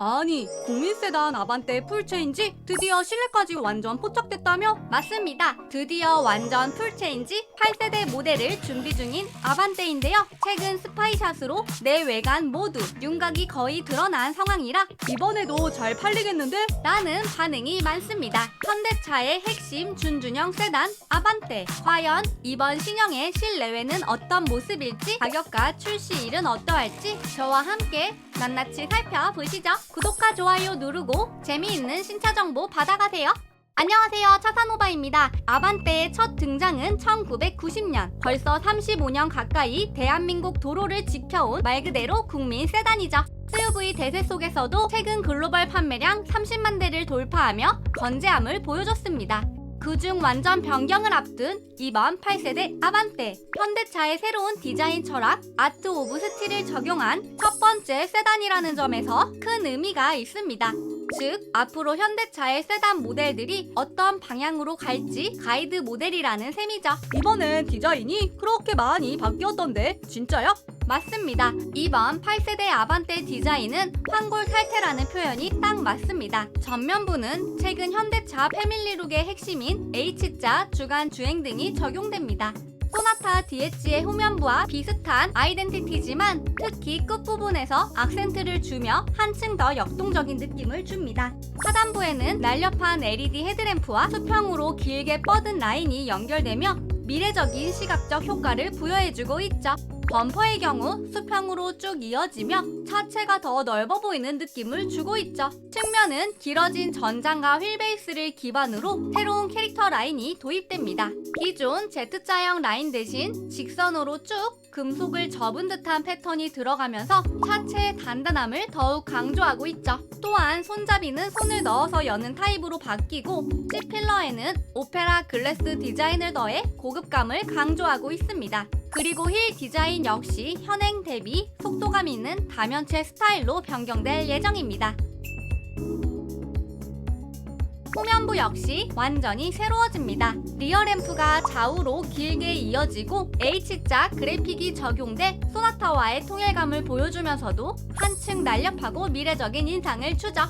아니, 국민 세단 아반떼 풀체인지 드디어 실내까지 완전 포착됐다며? 맞습니다. 드디어 완전 풀체인지 8세대 모델을 준비 중인 아반떼인데요. 최근 스파이샷으로 내 외관 모두 윤곽이 거의 드러난 상황이라 이번에도 잘 팔리겠는데? 라는 반응이 많습니다. 현대차의 핵심 준준형 세단 아반떼. 과연 이번 신형의 실내외는 어떤 모습일지 가격과 출시일은 어떠할지 저와 함께 낱낱이 살펴보시죠. 구독과 좋아요 누르고 재미있는 신차 정보 받아가세요. 안녕하세요. 차산오바입니다. 아반떼의 첫 등장은 1990년. 벌써 35년 가까이 대한민국 도로를 지켜온 말 그대로 국민 세단이죠. SUV 대세 속에서도 최근 글로벌 판매량 30만 대를 돌파하며 건재함을 보여줬습니다. 그중 완전 변경을 앞둔 이번 8세대 아반떼 현대차의 새로운 디자인 철학 아트 오브 스틸을 적용한 첫 번째 세단이라는 점에서 큰 의미가 있습니다. 즉 앞으로 현대차의 세단 모델들이 어떤 방향으로 갈지 가이드 모델이라는 셈이죠. 이번엔 디자인이 그렇게 많이 바뀌었던데, 진짜야? 맞습니다. 이번 8세대 아반떼 디자인은 황골 탈퇴라는 표현이 딱 맞습니다. 전면부는 최근 현대차 패밀리룩의 핵심인 H자 주간 주행 등이 적용됩니다. 소나타 DH의 후면부와 비슷한 아이덴티티지만 특히 끝부분에서 악센트를 주며 한층 더 역동적인 느낌을 줍니다. 하단부에는 날렵한 LED 헤드램프와 수평으로 길게 뻗은 라인이 연결되며 미래적인 시각적 효과를 부여해주고 있죠. 범퍼의 경우 수평으로 쭉 이어지며 차체가 더 넓어 보이는 느낌을 주고 있죠. 측면은 길어진 전장과 휠베이스를 기반으로 새로운 캐릭터 라인이 도입됩니다. 기존 Z자형 라인 대신 직선으로 쭉 금속을 접은 듯한 패턴이 들어가면서 차체의 단단함을 더욱 강조하고 있죠. 또한 손잡이는 손을 넣어서 여는 타입으로 바뀌고 C필러에는 오페라 글래스 디자인을 더해 고급감을 강조하고 있습니다. 그리고 힐 디자인 역시 현행 대비 속도감 있는 다면체 스타일로 변경될 예정입니다. 후면부 역시 완전히 새로워집니다. 리어 램프가 좌우로 길게 이어지고 H자 그래픽이 적용돼 소나타와의 통일감을 보여주면서도 한층 날렵하고 미래적인 인상을 주죠.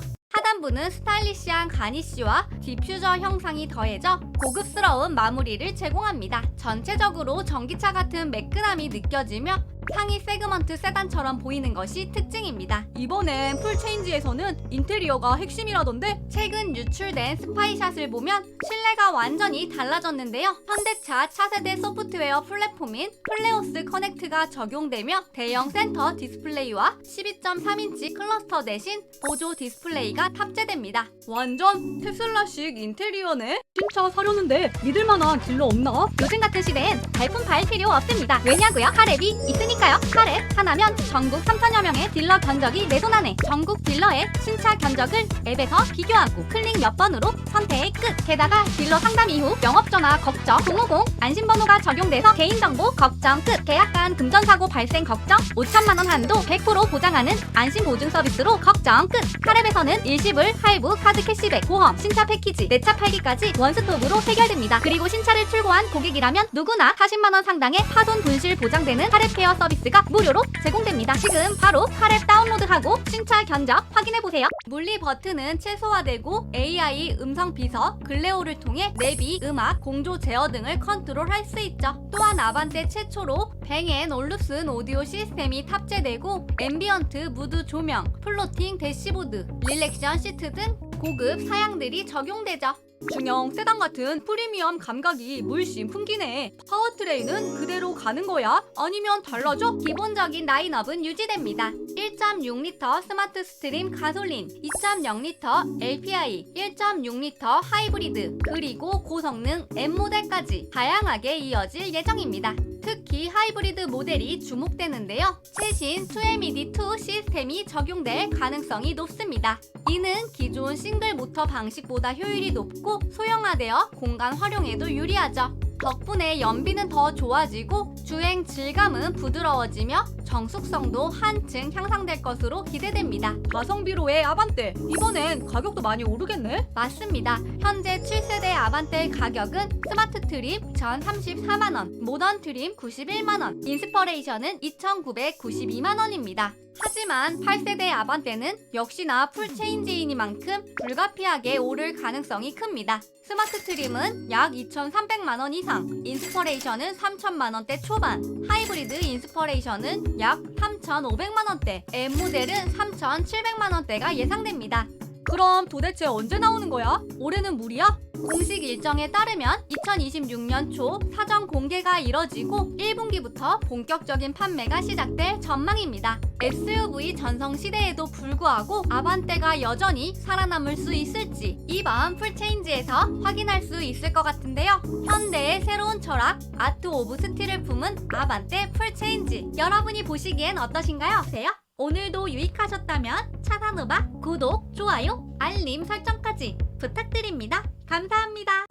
하단부는 스타일리시한 가니쉬와 디퓨저 형상이 더해져 고급스러운 마무리를 제공합니다. 전체적으로 전기차 같은 매끈함이 느껴지며 상위 세그먼트 세단처럼 보이는 것이 특징입니다. 이번엔 풀체인지에서는 인테리어가 핵심이라던데? 최근 유출된 스파이샷을 보면 실내가 완전히 달라졌는데요. 현대차 차세대 소프트웨어 플랫폼인 플레오스 커넥트가 적용되며 대형 센터 디스플레이와 12.3인치 클러스터 대신 보조 디스플레이가 탑재됩니다. 완전 테슬라식 인테리어네? 진짜 사려는데 믿을 만한 딜러 없나? 요즘 같은 시대엔 발품 팔 필요 없습니다. 왜냐고요? 카랩이 있으니까 요. 카랩 하나면 전국 3천여 명의 딜러 견적이 내 손 안에 전국 딜러의 신차 견적을 앱에서 비교하고 클릭 몇 번으로 선택 끝. 게다가 딜러 상담 이후 영업전화 걱정 050 안심번호가 적용돼서 개인정보 걱정 끝. 계약간 금전사고 발생 걱정 5천만 원 한도 100% 보장하는 안심 보증 서비스로 걱정 끝. 카랩에서는 일시불, 할부, 카드 캐시백, 보험, 신차 패키지, 내 차 팔기까지 원스톱으로 해결됩니다. 그리고 신차를 출고한 고객이라면 누구나 40만 원 상당의 파손 분실 보장되는 카랩 케어 서비스 가 무료로 제공됩니다. 지금 바로 카랩 다운로드하고 신차 견적 확인해 보세요. 물리 버튼은 최소화되고 AI 음성 비서, 글레오를 통해 내비, 음악, 공조 제어 등을 컨트롤할 수 있죠. 또한 아반떼 최초로 뱅앤 올루슨 오디오 시스템이 탑재되고 앰비언트 무드 조명, 플로팅 대시보드, 릴렉션 시트 등 고급 사양들이 적용되죠. 중형 세단 같은 프리미엄 감각이 물씬 풍기네. 파워트레인은 그대로 가는 거야? 아니면 달라져? 기본적인 라인업은 유지됩니다. 1.6L 스마트 스트림 가솔린, 2.0L LPI, 1.6L 하이브리드, 그리고 고성능 M 모델까지 다양하게 이어질 예정입니다. 특히 하이브리드 모델이 주목되는데요. 최신 2MED2 시스템이 적용될 가능성이 높습니다. 이는 기존 싱글 모터 방식보다 효율이 높고 소형화되어 공간 활용에도 유리하죠. 덕분에 연비는 더 좋아지고 주행 질감은 부드러워지며 정숙성도 한층 향상될 것으로 기대됩니다. 가성비로의 아반떼. 이번엔 가격도 많이 오르겠네? 맞습니다. 현재 7세대 아반떼 가격은 스마트 트림 1,034만원, 모던 트림 91만원, 인스퍼레이션은 2,992만원입니다. 하지만 8세대 아반떼는 역시나 풀체인지이니만큼 불가피하게 오를 가능성이 큽니다. 스마트 트림은 약 2,300만 원 이상, 인스퍼레이션은 3천만 원대 초반, 하이브리드 인스퍼레이션은 약 3,500만 원대, M 모델은 3,700만 원대가 예상됩니다. 그럼 도대체 언제 나오는 거야? 올해는 무리야? 공식 일정에 따르면 2026년 초 사전 공개가 이뤄지고 1분기부터 본격적인 판매가 시작될 전망입니다. SUV 전성 시대에도 불구하고 아반떼가 여전히 살아남을 수 있을지 이번 풀체인지에서 확인할 수 있을 것 같은데요. 현대의 새로운 철학 아트 오브 스틸을 품은 아반떼 풀체인지 여러분이 보시기엔 어떠신가요? 세요? 오늘도 유익하셨다면 차산우바 구독, 좋아요, 알림 설정까지 부탁드립니다. 감사합니다.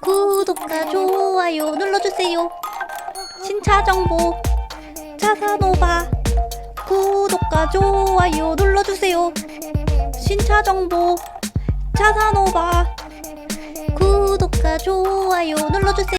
구독과 좋아요 눌러주세요. 신차 정보 차사노바 구독과 좋아요 눌러주세요. 신차 정보 차사노바 구독과 좋아요 눌러주세요.